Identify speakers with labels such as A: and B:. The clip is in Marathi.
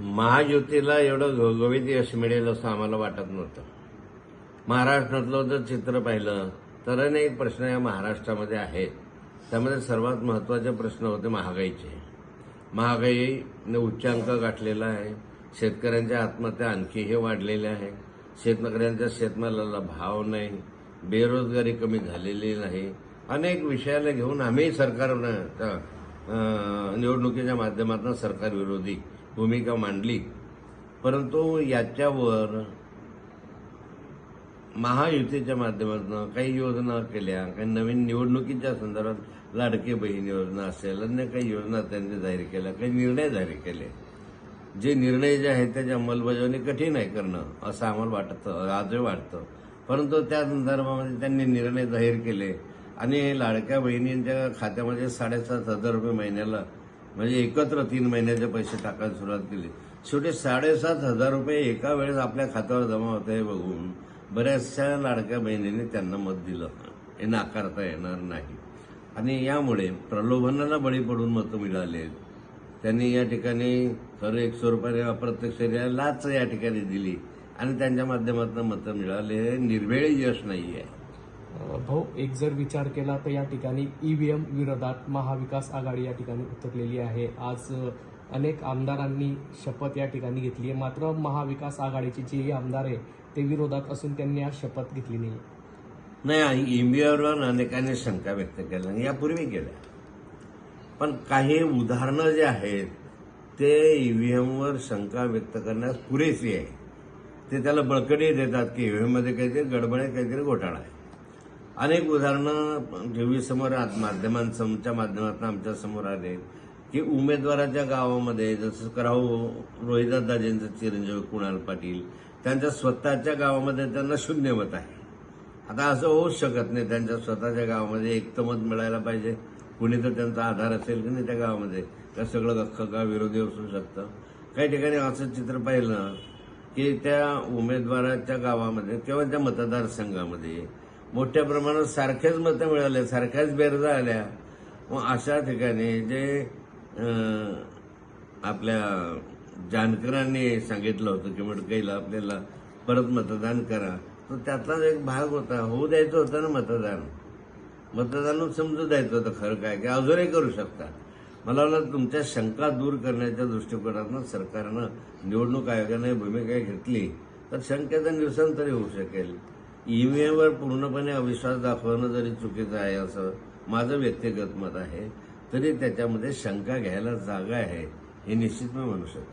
A: महायुतीला एवढं घवघवीत यश मिळेल असं आम्हाला वाटत नव्हतं. महाराष्ट्रातलं जर चित्र पाहिलं तर अनेक प्रश्न या महाराष्ट्रामध्ये आहेत त्यामध्ये सर्वात महत्त्वाचे प्रश्न होते महागाईचे. महागाईने उच्चांक गाठलेला आहे. शेतकऱ्यांच्या आत्महत्या आणखीही वाढलेल्या आहे. शेतकऱ्यांच्या शेतमालाला भाव नाही. बेरोजगारी कमी झालेली नाही. अनेक विषयाला घेऊन आम्ही सरकारनं निवडणुकीच्या माध्यमातून सरकारविरोधी भूमिका मांडली. परंतु याच्यावर महायुतीच्या माध्यमातून काही योजना केल्या काही नवीन निवडणुकीच्या संदर्भात लाडके बहीण योजना असेल अन्य काही योजना त्यांनी जाहीर केल्या काही निर्णय जाहीर केले. जे निर्णय जे आहेत त्याची अंमलबजावणी कठीण आहे करणं असं आम्हाला वाटतं आजही वाटतं. परंतु त्या संदर्भामध्ये त्यांनी निर्णय जाहीर केले. आणि लाडक्या बहिणींच्या खात्यामध्ये साडेसात हजार रुपये महिन्याला म्हणजे एकत्र तीन महिन्याचे पैसे टाकायला सुरुवात केली. शेवटी साडेसात हजार रुपये एका वेळेस आपल्या खात्यावर जमा होत आहे बघून बऱ्याचशा लाडक्या बहिणीने त्यांना मत दिलं. हे नाकारता येणार नाही. आणि यामुळे प्रलोभनाला बळी पडून मतं मिळाले. त्यांनी या ठिकाणी खरं एकशे रुपयाने अप्रत्यक्ष लाच या ठिकाणी दिली. आणि त्यांच्या माध्यमातून मतं मिळाले. हे निर्वेळी यश नाही आहे
B: भाऊ एक जर विचार केला तर या ठिकाणी ईव्हीएम विरोधात महाविकास आघाडी या ठिकाणी उतरलेली आहे. आज अनेक आमदारांनी शपथ या ठिकाणी घेतली आहे. मात्र महाविकास आघाडीचे जेही आमदार आहे ते विरोधात असून त्यांनी आज शपथ घेतली नाही.
A: नाही ईव्हीएमवर अनेकांनी शंका व्यक्त केल्या आणि यापूर्वी केल्या पण काही उदाहरणं जे आहेत ते ईव्हीएमवर शंका व्यक्त करण्यास पुरेशी आहे. ते त्याला बळकटी देतात की ईव्हीएममध्ये काहीतरी गडबड काहीतरी घोटाळा आहे. अनेक उदाहरणं टीव्हीसमोर आत- माध्यमांच्या माध्यमातून आमच्यासमोर आले. की उमेदवाराच्या गावामध्ये जसं कराव रोहिदादाजींचं चिरंजीव कुणाल पाटील त्यांच्या स्वतःच्या गावामध्ये त्यांना शून्य मत आहे. आता असं होऊच शकत नाही त्यांच्या स्वतःच्या गावामध्ये एक मत मिळायला पाहिजे. कुणी तर त्यांचा आधार असेल की नाही त्या गावामध्ये का सगळं अख्खं गाव विरोधी असू शकतं. काही ठिकाणी असं चित्र पाहिलं की त्या उमेदवाराच्या गावामध्ये किंवा त्या मतदारसंघामध्ये मोठ्या प्रमाणात सारख्याच मतं मिळाल्या सारख्याच बेरजा आल्या. मग अशा ठिकाणी जे आपल्या जानकरांनी सांगितलं होतं की मडकईला आपल्याला परत मतदान करा. तर त्यातलाच एक भाग होता होऊ द्यायचं होतं ना मतदान? मतदान समजू द्यायचं होतं खरं काय की अजूनही करू शकता. मला वाटलं तुमच्या शंका दूर करण्याच्या दृष्टिकोनातून सरकारनं निवडणूक आयोगाने भूमिका घेतली. तर शंकेचं निरसन तरी होऊ शकेल. ईव्हीएमवर पूर्णपणे अविश्वास दाखवणं जरी चुकीचं आहे असं माझं व्यक्तिगत मत आहे तरी त्याच्यामध्ये शंका घ्यायला जागा आहे हे निश्चित मी म्हणू शकते.